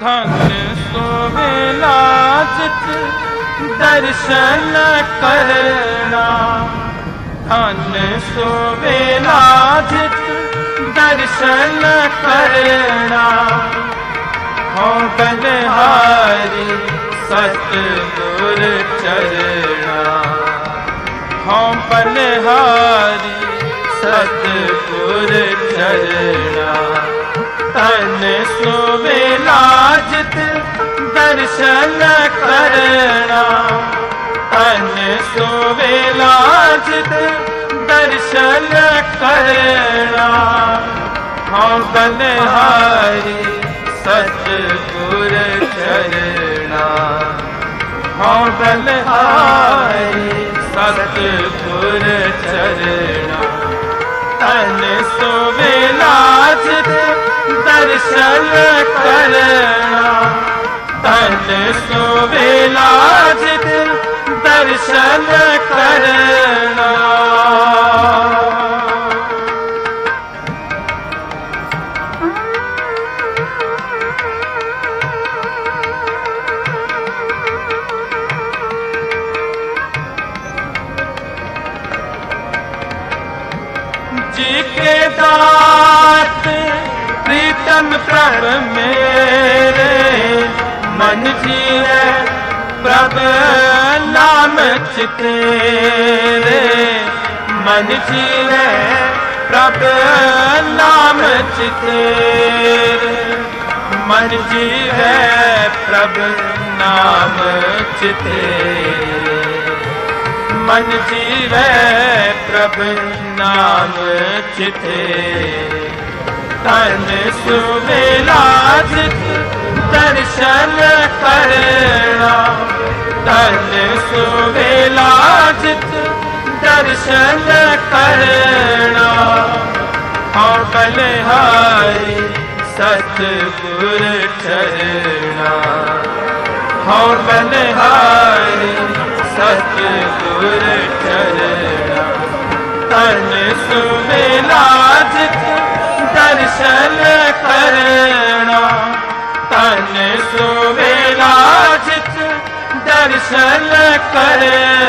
ਧਨ ਸੋਵੇਲਾ ਜਿਤ ਦਰਸ਼ਨ ਕਰਨਾ। ਧਨ ਸੋਵੇਲਾ ਲਾਜਤ ਦਰਸ਼ਨ ਕਰਨਾ। ਹੋ ਬਨਹਾਰੀ ਸਤਿਗੁਰ ਚਰਣਾ। ਹੋ ਬਨਹਾਰੀ ਸਤਿਗੁਰ ਚਰਣਾ। ਤਨ ਸੁਵੇਲਾ ਜਿਤ ਦਰਸ਼ਨ ਕਰਨਾ। ਤਨ ਸੁਵੇਲਾ ਲਾਜਤ, ਦਰਸ਼ਨ ਕਰਨਾ। ਹਉ ਬਨਹਾਰੀ ਸਤਿਗੁਰ ਚਰਣਾ ਹਉ ਬਨਹਾਰੀ ਸਤਿਗੁਰ ਚਰਣਾ ਤਨ ਦਰਸ਼ਨ ਕਰਨਾ ਦਰਸ਼ਨ ਕਰਨਾ ਕੇ ਦਾ ਮਨ ਕਰ ਮੇਰੇ, ਮਨ ਜੀਵੇ ਪ੍ਰਭ ਨਾਮ ਚਿਤੇਰੇ ਮਨ ਜੀਵੇ ਪ੍ਰਭ ਨਾਮ ਚਿਤੇਰੇ ਮਨ ਜੀਵੇ ਪ੍ਰਭ ਨਾਮ ਚਿਤੇਰੇ ਮਨ ਜੀਵੇ ਪ੍ਰਭ ਨਾਮ ਚਿਤੇਰੇ ਤਨ ਸੁਵੇਲਾ ਦਰਸ਼ਨ ਕਰਨਾ ਤਨ ਸੁਵੇਲਾ ਦਰਸ਼ਨ ਕਰਨਾ ਹਉ ਬਲਿਹਾਰੀ ਸਤਿਗੁਰ ਠਰਣਾ ਹਉ ਬਲਿਹਾਰੀ ਦਰਸ਼ਨ ਕਰਨਾ। ਤਨ ਸੁਵੇਲਾ ਜਿਤ ਦਰਸ਼ਨ ਕਰਨਾ।